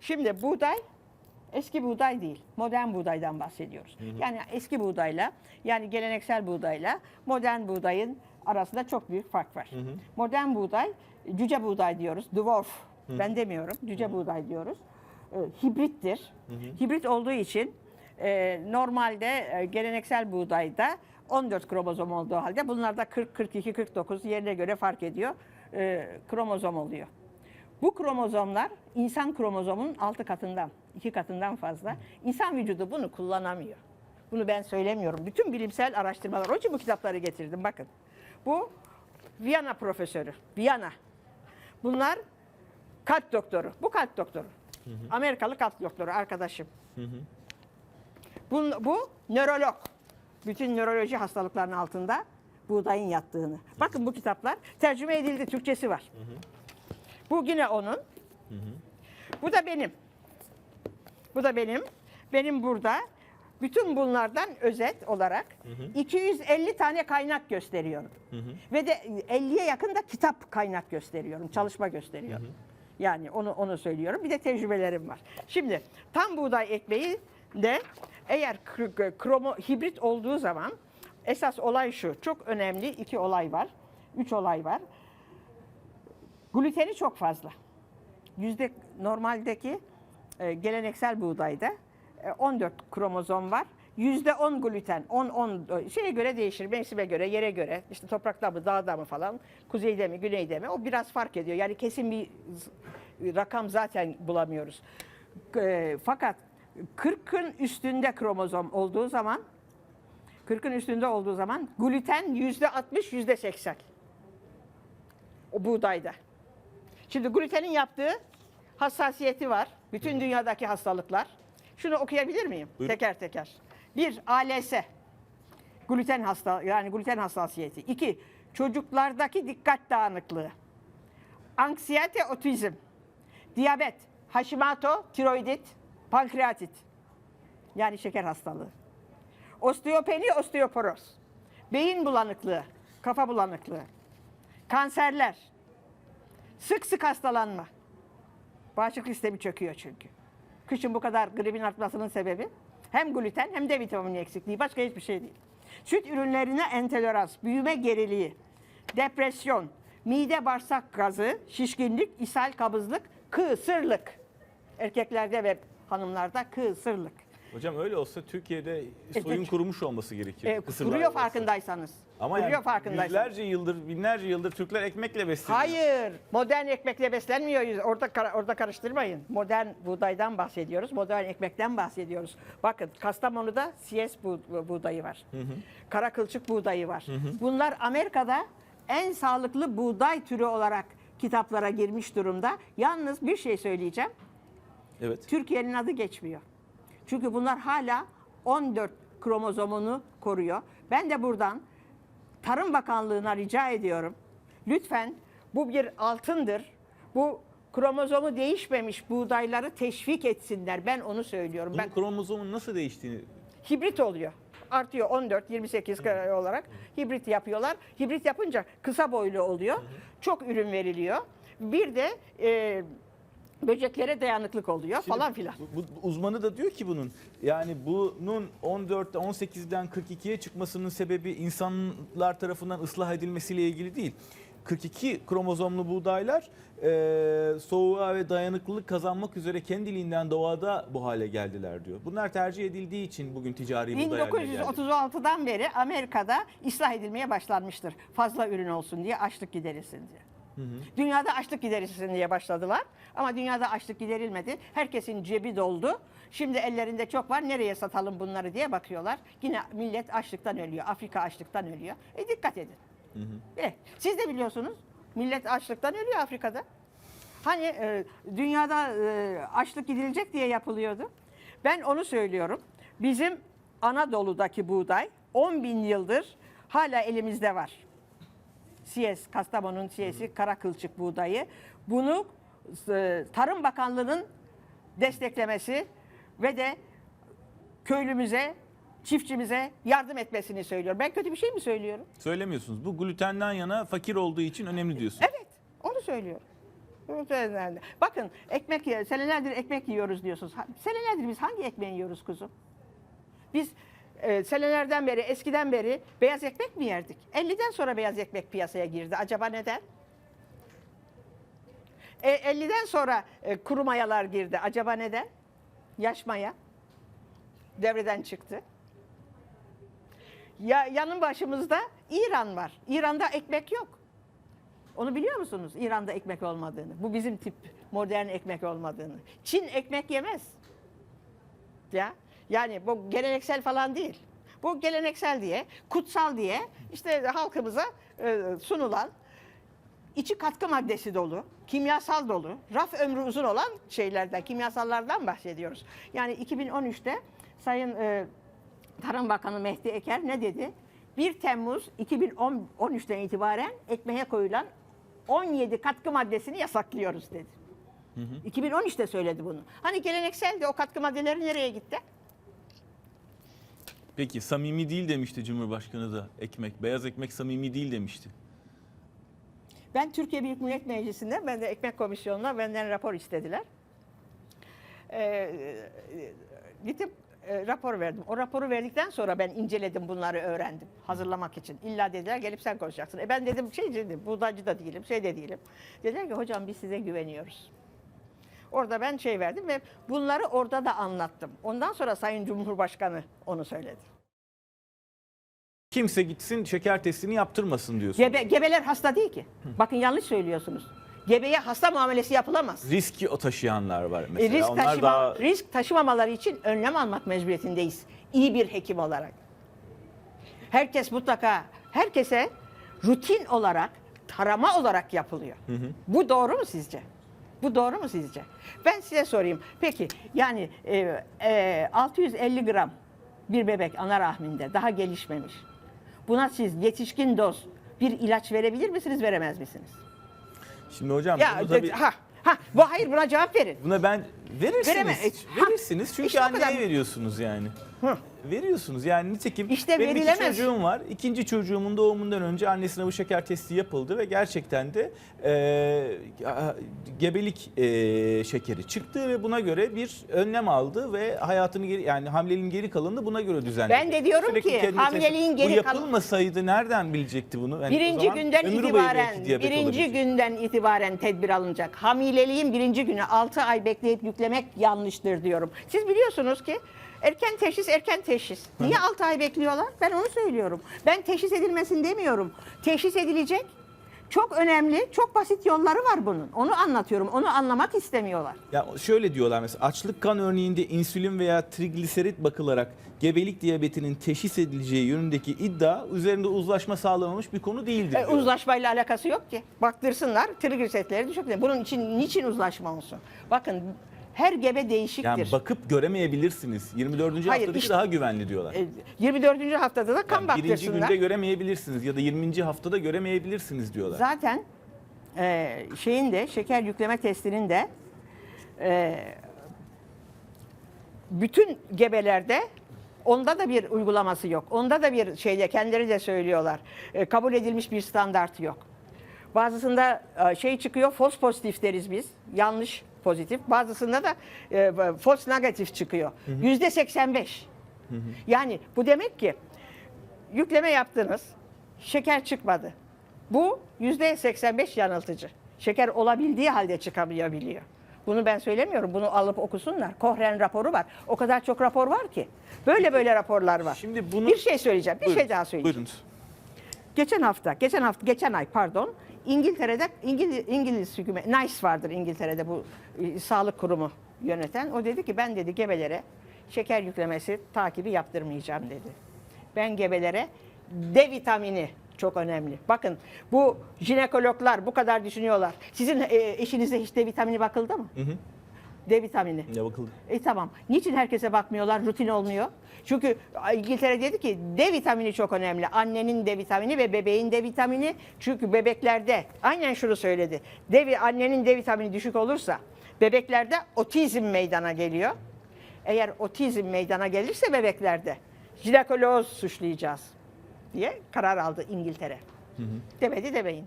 Şimdi buğday eski buğday değil. Modern buğdaydan bahsediyoruz. Yani eski buğdayla yani geleneksel buğdayla modern buğdayın arasında çok büyük fark var. Modern buğday cüce buğday diyoruz. Dwarf. Ben demiyorum. Cüce buğday diyoruz. E, hibrittir. Hibrit olduğu için e, normalde e, geleneksel buğdayda 14 kromozom olduğu halde bunlarda 40, 42, 49 yerine göre fark ediyor. E, kromozom oluyor. Bu kromozomlar insan kromozomun 6 katından, 2 katından fazla. İnsan vücudu bunu kullanamıyor. Bunu ben söylemiyorum. Bütün bilimsel araştırmalar. Onun için bu kitapları getirdim. Bakın. Bu Viyana profesörü. Viyana. Bunlar kalp doktoru. Bu kalp doktoru. Amerikalı kalp doktoru arkadaşım. Bu, bu nörolog. Bütün nöroloji hastalıklarının altında buğdayın yattığını. Bakın bu kitaplar tercüme edildi. Türkçesi var. Bu yine onun. Bu da benim. Bu da benim. Benim burada bütün bunlardan özet olarak 250 tane kaynak gösteriyorum. Ve de 50'ye yakın da kitap kaynak gösteriyorum, çalışma gösteriyorum. Yani onu onu söylüyorum. Bir de tecrübelerim var. Şimdi tam buğday ekmeği de eğer kr- kromo hibrit olduğu zaman esas olay şu. Çok önemli iki olay var. Üç olay var. Gluteni çok fazla. Yüzde normaldeki e, geleneksel buğdayda e, 14 kromozom var. Yüzde 10 gluten, 10 10 şeye göre değişir, mevsime göre, yere göre, işte toprakta mı, dağda mı falan, kuzeyde mi, güneyde mi, o biraz fark ediyor. Yani kesin bir rakam zaten bulamıyoruz. E, fakat 40'ın üstünde kromozom olduğu zaman, 40'ın üstünde olduğu zaman gluten yüzde 60, yüzde 80 o buğdayda. Şimdi glutenin yaptığı hassasiyeti var. Bütün dünyadaki hastalıklar. Şunu okuyabilir miyim? Buyurun. Teker teker. Bir, ALS. Gluten hasta yani gluten hassasiyeti. İki, çocuklardaki dikkat dağınıklığı. Anksiyete, otizm. Diyabet, Hashimoto, tiroidit, pankreatit. Yani şeker hastalığı. Osteopeni, osteoporoz. Beyin bulanıklığı, kafa bulanıklığı. Kanserler, Sık sık hastalanma. Bağışıklık sistemi çöküyor çünkü. Kışın bu kadar gripin artmasının sebebi hem gluten hem de vitamin eksikliği. Başka hiçbir şey değil. Süt ürünlerine entolerans, büyüme geriliği, depresyon, mide bağırsak gazı, şişkinlik, ishal, kabızlık, kısırlık. Erkeklerde ve hanımlarda kısırlık. Hocam öyle olsa Türkiye'de E, soyun de- kurumuş olması gerekir. E, Kısırlar kuruyor olsa. farkındaysanız. Ama kuruyor yani farkındaysanız. yüzlerce yıldır, binlerce yıldır Türkler ekmekle besleniyor. Hayır, modern ekmekle beslenmiyoruz. Orada kar- orada karıştırmayın. Modern buğdaydan bahsediyoruz. Modern ekmekten bahsediyoruz. Bakın Kastamonu'da CS bu- buğdayı var. Kara kılçık buğdayı var. Bunlar Amerika'da en sağlıklı buğday türü olarak kitaplara girmiş durumda. Yalnız bir şey söyleyeceğim. Evet. Türkiye'nin adı geçmiyor. Çünkü bunlar hala 14 kromozomunu koruyor. Ben de buradan Tarım Bakanlığı'na rica ediyorum. Lütfen bu bir altındır. Bu kromozomu değişmemiş buğdayları teşvik etsinler. Ben onu söylüyorum. Bunun Ben kromozomun nasıl değiştiğini hibrit oluyor. Artıyor 14, 28 kare olarak hibrit yapıyorlar. Hibrit yapınca kısa boylu oluyor. Çok ürün veriliyor. Bir de e, böceklere dayanıklık oluyor Şimdi falan filan. Bu, bu uzmanı da diyor ki bunun yani bunun 14'te 18'den 42'ye çıkmasının sebebi insanlar tarafından ıslah edilmesiyle ilgili değil. 42 kromozomlu buğdaylar e, soğuğa ve dayanıklılık kazanmak üzere kendiliğinden doğada bu hale geldiler diyor. Bunlar tercih edildiği için bugün ticari buğday haline geldi. 1936'dan beri Amerika'da ıslah edilmeye başlanmıştır. Fazla ürün olsun diye, açlık giderilsin diye. Dünyada açlık giderilsin diye başladılar. Ama dünyada açlık giderilmedi. Herkesin cebi doldu. Şimdi ellerinde çok var. Nereye satalım bunları diye bakıyorlar. Yine millet açlıktan ölüyor. Afrika açlıktan ölüyor. E dikkat edin. E, siz de biliyorsunuz. Millet açlıktan ölüyor Afrika'da. Hani e, dünyada e, açlık gidilecek diye yapılıyordu. Ben onu söylüyorum. Bizim Anadolu'daki buğday 10 bin yıldır hala elimizde var. CS, Kastamonu'nun CS'i kara kılçık buğdayı. Bunu e, Tarım Bakanlığı'nın desteklemesi ve de köylümüze, çiftçimize yardım etmesini söylüyorum. Ben kötü bir şey mi söylüyorum? Söylemiyorsunuz. Bu glutenden yana fakir olduğu için önemli diyorsun. Evet, onu söylüyorum. Bakın ekmek senelerdir ekmek yiyoruz diyorsunuz. Senelerdir biz hangi ekmeği yiyoruz kuzum? Biz e, senelerden beri, eskiden beri beyaz ekmek mi yerdik? 50'den sonra beyaz ekmek piyasaya girdi. Acaba neden? E, 50'den sonra e, kuru mayalar girdi. Acaba neden? Yaş maya devreden çıktı. Ya, yanın başımızda İran var. İran'da ekmek yok. Onu biliyor musunuz? İran'da ekmek olmadığını. Bu bizim tip modern ekmek olmadığını. Çin ekmek yemez. Ya yani bu geleneksel falan değil. Bu geleneksel diye, kutsal diye işte halkımıza e, sunulan içi katkı maddesi dolu, kimyasal dolu, raf ömrü uzun olan şeylerden, kimyasallardan bahsediyoruz. Yani 2013'te Sayın e, Tarım Bakanı Mehdi Eker ne dedi? 1 Temmuz 2013'ten itibaren ekmeğe koyulan 17 katkı maddesini yasaklıyoruz dedi. 2013'te söyledi bunu. Hani geleneksel de o katkı maddeleri nereye gitti? Peki samimi değil demişti Cumhurbaşkanı da ekmek. Beyaz ekmek samimi değil demişti. Ben Türkiye Büyük Millet Meclisi'nde, ben de ekmek komisyonuna benden rapor istediler. Ee, gidip e, rapor verdim. O raporu verdikten sonra ben inceledim bunları öğrendim hazırlamak için. İlla dediler gelip sen konuşacaksın. E ben dedim şey dedim, buğdaycı da değilim, şey de değilim. Dediler ki hocam biz size güveniyoruz. Orada ben şey verdim ve bunları orada da anlattım. Ondan sonra Sayın Cumhurbaşkanı onu söyledi. Kimse gitsin şeker testini yaptırmasın diyorsun. Gebe, gebeler hasta değil ki. Bakın yanlış söylüyorsunuz. Gebeye hasta muamelesi yapılamaz. Riski o taşıyanlar var E, mesela. risk, Onlar taşıma, daha risk taşımamaları için önlem almak mecburiyetindeyiz. İyi bir hekim olarak. Herkes mutlaka, herkese rutin olarak, tarama olarak yapılıyor. Bu doğru mu sizce? Bu doğru mu sizce? Ben size sorayım. Peki yani e, e, 650 gram bir bebek ana rahminde daha gelişmemiş. Buna siz yetişkin doz bir ilaç verebilir misiniz, veremez misiniz? Şimdi hocam Ya bunu tabii, ha ha bu hayır buna cevap verin. buna ben verirsiniz. Veremem. Ha, Verirsiniz çünkü işte o anneye kadar. veriyorsunuz yani. Hı. Veriyorsunuz yani nitekim İşte benim iki verilemez. çocuğum var. İkinci çocuğumun doğumundan önce annesine bu şeker testi yapıldı ve gerçekten de e, gebelik e, şekeri çıktı ve buna göre bir önlem aldı ve hayatını geri yani hamileliğin geri kalanını buna göre düzenledi. Ben de diyorum ki, kendini hamileliğin geri Bu yapılmasaydı nereden bilecekti bunu? Yani o birinci zaman günden ömür boyu itibaren, diyabet birinci olabilecek. günden itibaren tedbir alınacak. Hamileliğin birinci günü 6 ay bekleyip yüklemek yanlıştır diyorum. Siz biliyorsunuz ki erken teşhis erken teşhis. Niye 6 ay bekliyorlar? Ben onu söylüyorum. Ben teşhis edilmesin demiyorum. Teşhis edilecek. Çok önemli, çok basit yolları var bunun. Onu anlatıyorum. Onu anlamak istemiyorlar. Ya şöyle diyorlar mesela açlık kan örneğinde insülin veya trigliserit bakılarak gebelik diyabetinin teşhis edileceği yönündeki iddia üzerinde uzlaşma sağlamamış bir konu değildir. E, diyorlar. uzlaşmayla alakası yok ki. Baktırsınlar trigliseritleri düşük. Bunun için niçin uzlaşma olsun? Bakın her gebe değişiktir. yani bakıp göremeyebilirsiniz. 24. Hayır, haftadaki işte- daha güvenli diyorlar. E, 24. haftada da kan Yani birinci baktırsınlar. günde göremeyebilirsiniz ya da 20. haftada göremeyebilirsiniz diyorlar. Zaten e, şeyin de şeker yükleme testinin de e, bütün gebelerde onda da bir uygulaması yok. Onda da bir şeyle kendileri de söylüyorlar. E, kabul edilmiş bir standart yok. Bazısında e, şey çıkıyor, false pozitif deriz biz. Yanlış pozitif. Bazısında da e, false negatif çıkıyor. Yüzde 85. Yani bu demek ki yükleme yaptınız, şeker çıkmadı. Bu yüzde 85 yanıltıcı. Şeker olabildiği halde çıkamayabiliyor. Bunu ben söylemiyorum. Bunu alıp okusunlar. Kohren raporu var. O kadar çok rapor var ki. Böyle böyle raporlar var. Şimdi bunu Bir şey söyleyeceğim. Bir Buyurun, şey daha söyleyeceğim. Buyurunuz. Geçen hafta, geçen hafta, geçen ay pardon, İngiltere'de İngiliz, İngiliz hükümet, NICE vardır İngiltere'de bu e, sağlık kurumu yöneten. O dedi ki ben dedi gebelere şeker yüklemesi takibi yaptırmayacağım dedi. Ben gebelere D vitamini çok önemli. Bakın bu jinekologlar bu kadar düşünüyorlar. Sizin e, eşinize hiç D vitamini bakıldı mı? Hı hı. D vitamini. Ya bakıldı. E tamam. Niçin herkese bakmıyorlar, rutin olmuyor? Çünkü İngiltere dedi ki D vitamini çok önemli. Annenin D vitamini ve bebeğin D vitamini. Çünkü bebeklerde aynen şunu söyledi. D, annenin D vitamini düşük olursa bebeklerde otizm meydana geliyor. Eğer otizm meydana gelirse bebeklerde jinekoloz suçlayacağız diye karar aldı İngiltere. Demedi demeyin.